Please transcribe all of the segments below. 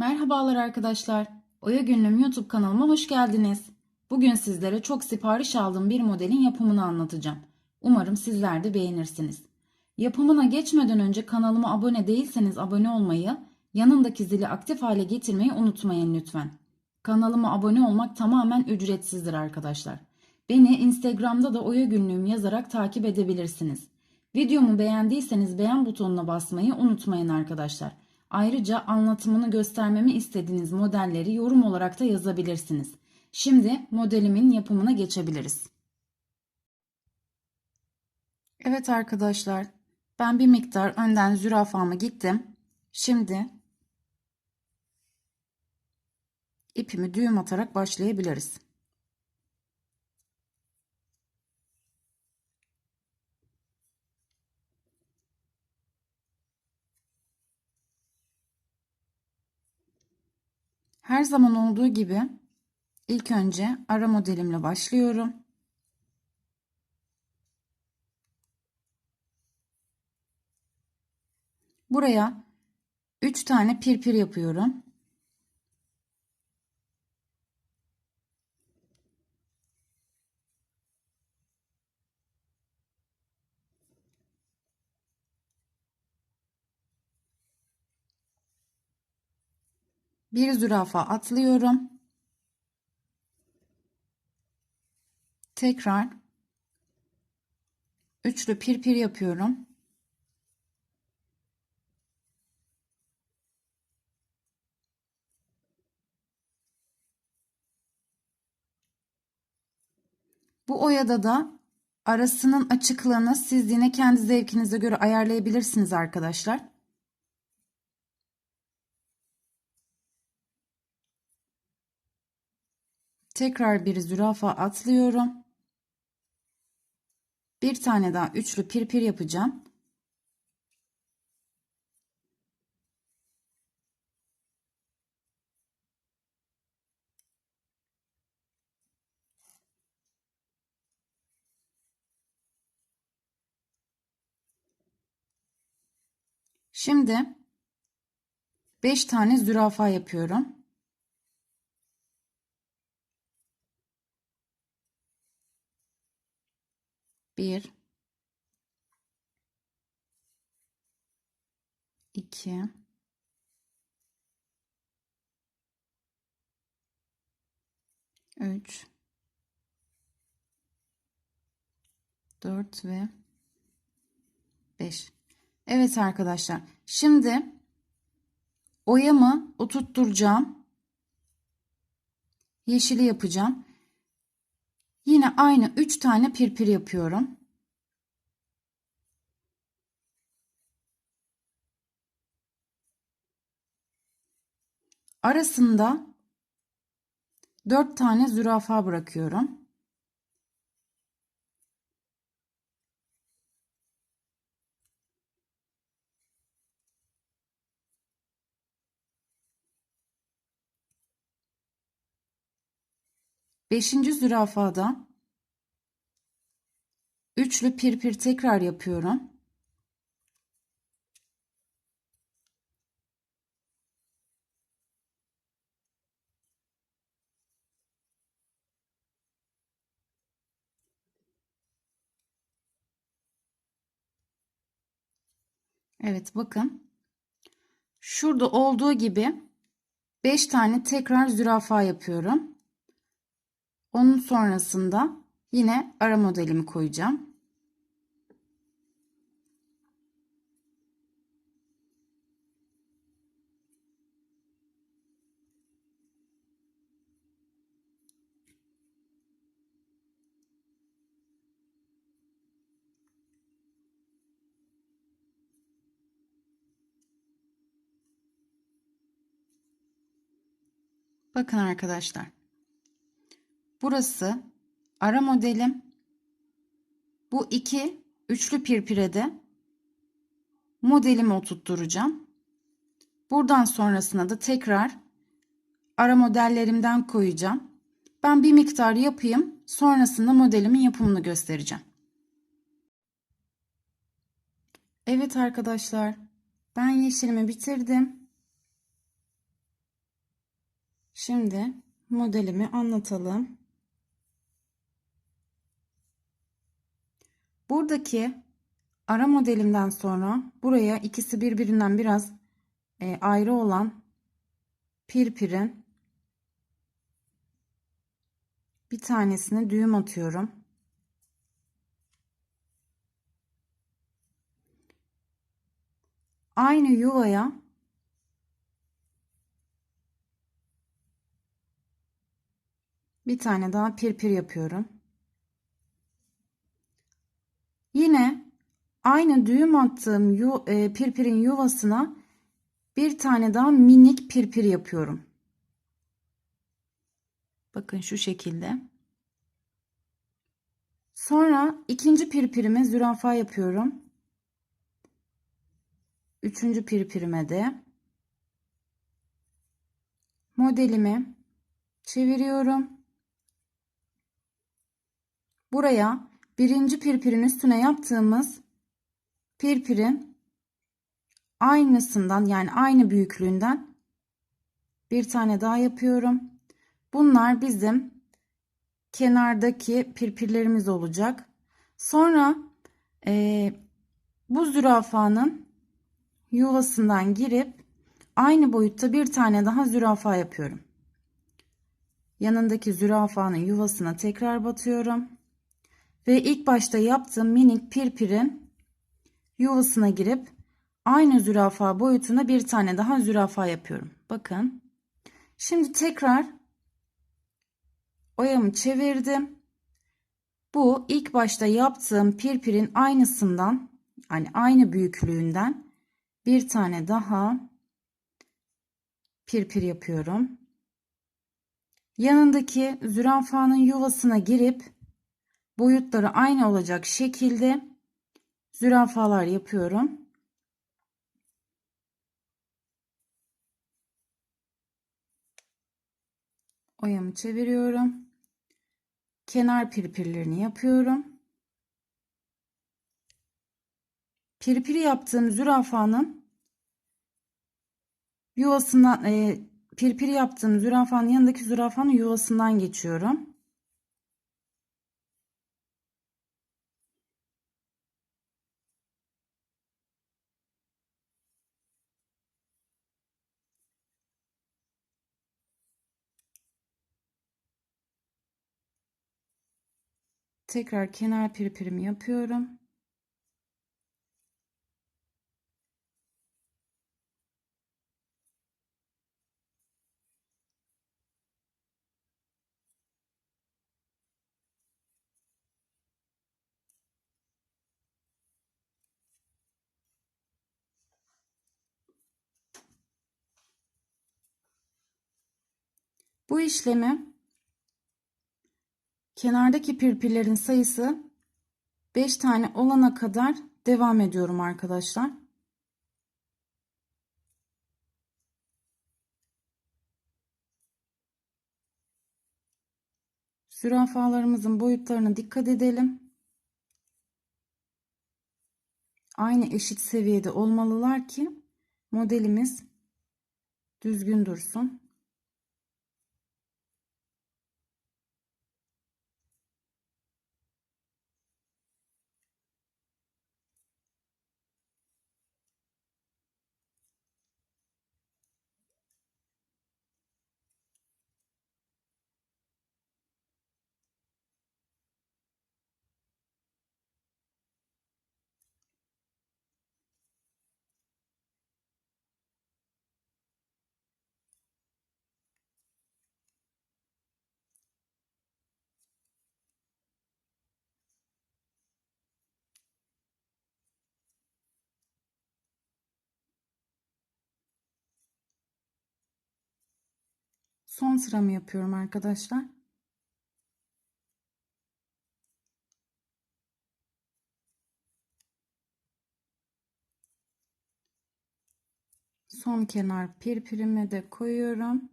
Merhabalar arkadaşlar. Oya Günlüğüm YouTube kanalıma hoş geldiniz. Bugün sizlere çok sipariş aldığım bir modelin yapımını anlatacağım. Umarım sizler de beğenirsiniz. Yapımına geçmeden önce kanalıma abone değilseniz abone olmayı, yanındaki zili aktif hale getirmeyi unutmayın lütfen. Kanalıma abone olmak tamamen ücretsizdir arkadaşlar. Beni Instagram'da da Oya Günlüğüm yazarak takip edebilirsiniz. Videomu beğendiyseniz beğen butonuna basmayı unutmayın arkadaşlar. Ayrıca anlatımını göstermemi istediğiniz modelleri yorum olarak da yazabilirsiniz. Şimdi modelimin yapımına geçebiliriz. Evet arkadaşlar, ben bir miktar önden zürafamı gittim. Şimdi ipimi düğüm atarak başlayabiliriz. Her zaman olduğu gibi ilk önce ara modelimle başlıyorum. Buraya 3 tane pirpir yapıyorum. Bir zürafa atlıyorum. Tekrar üçlü pirpir yapıyorum. Bu oyada da arasının açıklığını siz yine kendi zevkinize göre ayarlayabilirsiniz arkadaşlar. Tekrar bir zürafa atlıyorum. Bir tane daha üçlü pirpir yapacağım. Şimdi 5 tane zürafa yapıyorum. Bir, iki, üç, dört ve beş. Evet arkadaşlar. Şimdi oyamı oturtturacağım. Yeşili yapacağım. Yine aynı 3 tane pirpir yapıyorum. Arasında 4 tane zürafa bırakıyorum. Beşinci zürafada üçlü pirpir tekrar yapıyorum. Evet bakın. Şurada olduğu gibi 5 tane tekrar zürafa yapıyorum. Onun sonrasında yine ara modelimi koyacağım. Bakın arkadaşlar. Burası ara modelim. Bu iki üçlü pirpirede modelimi oturtturacağım. Buradan sonrasına da tekrar ara modellerimden koyacağım. Ben bir miktar yapayım. Sonrasında modelimin yapımını göstereceğim. Evet arkadaşlar. Ben yeşilimi bitirdim. Şimdi modelimi anlatalım. Buradaki ara modelimden sonra buraya ikisi birbirinden biraz e, ayrı olan pirpirin bir tanesine düğüm atıyorum. Aynı yuvaya bir tane daha pirpir yapıyorum. Yine aynı düğüm attığım yu, e, pirpirin yuvasına bir tane daha minik pirpir yapıyorum. Bakın şu şekilde. Sonra ikinci pirpirime zürafa yapıyorum. Üçüncü pirpirime de modelimi çeviriyorum. Buraya birinci pirpirin üstüne yaptığımız pirpirin aynısından yani aynı büyüklüğünden bir tane daha yapıyorum. Bunlar bizim kenardaki pirpirlerimiz olacak. Sonra e, bu zürafanın yuvasından girip aynı boyutta bir tane daha zürafa yapıyorum. Yanındaki zürafanın yuvasına tekrar batıyorum. Ve ilk başta yaptığım minik pirpirin yuvasına girip aynı zürafa boyutuna bir tane daha zürafa yapıyorum. Bakın. Şimdi tekrar oyamı çevirdim. Bu ilk başta yaptığım pirpirin aynısından yani aynı büyüklüğünden bir tane daha pirpir yapıyorum. Yanındaki zürafanın yuvasına girip boyutları aynı olacak şekilde zürafalar yapıyorum. Oyamı çeviriyorum. Kenar pirpirlerini yapıyorum. Pirpiri yaptığım zürafanın yuvasından e, pirpiri yaptığım zürafanın yanındaki zürafanın yuvasından geçiyorum. Tekrar kenar pirpirimi yapıyorum. Bu işlemi kenardaki pirpirlerin sayısı 5 tane olana kadar devam ediyorum arkadaşlar. Zürafalarımızın boyutlarına dikkat edelim. Aynı eşit seviyede olmalılar ki modelimiz düzgün dursun. Son sıramı yapıyorum arkadaşlar. Son kenar pirpirime de koyuyorum.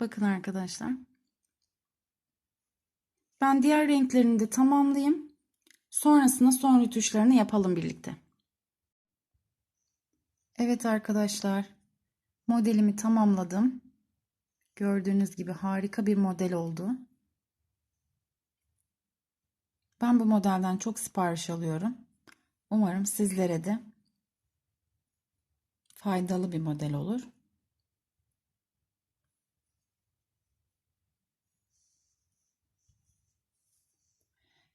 Bakın arkadaşlar. Ben diğer renklerini de tamamlayayım. Sonrasında son rötuşlarını yapalım birlikte. Evet arkadaşlar, modelimi tamamladım. Gördüğünüz gibi harika bir model oldu. Ben bu modelden çok sipariş alıyorum. Umarım sizlere de faydalı bir model olur.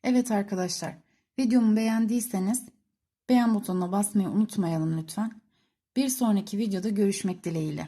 Evet arkadaşlar, videomu beğendiyseniz beğen butonuna basmayı unutmayalım lütfen. Bir sonraki videoda görüşmek dileğiyle.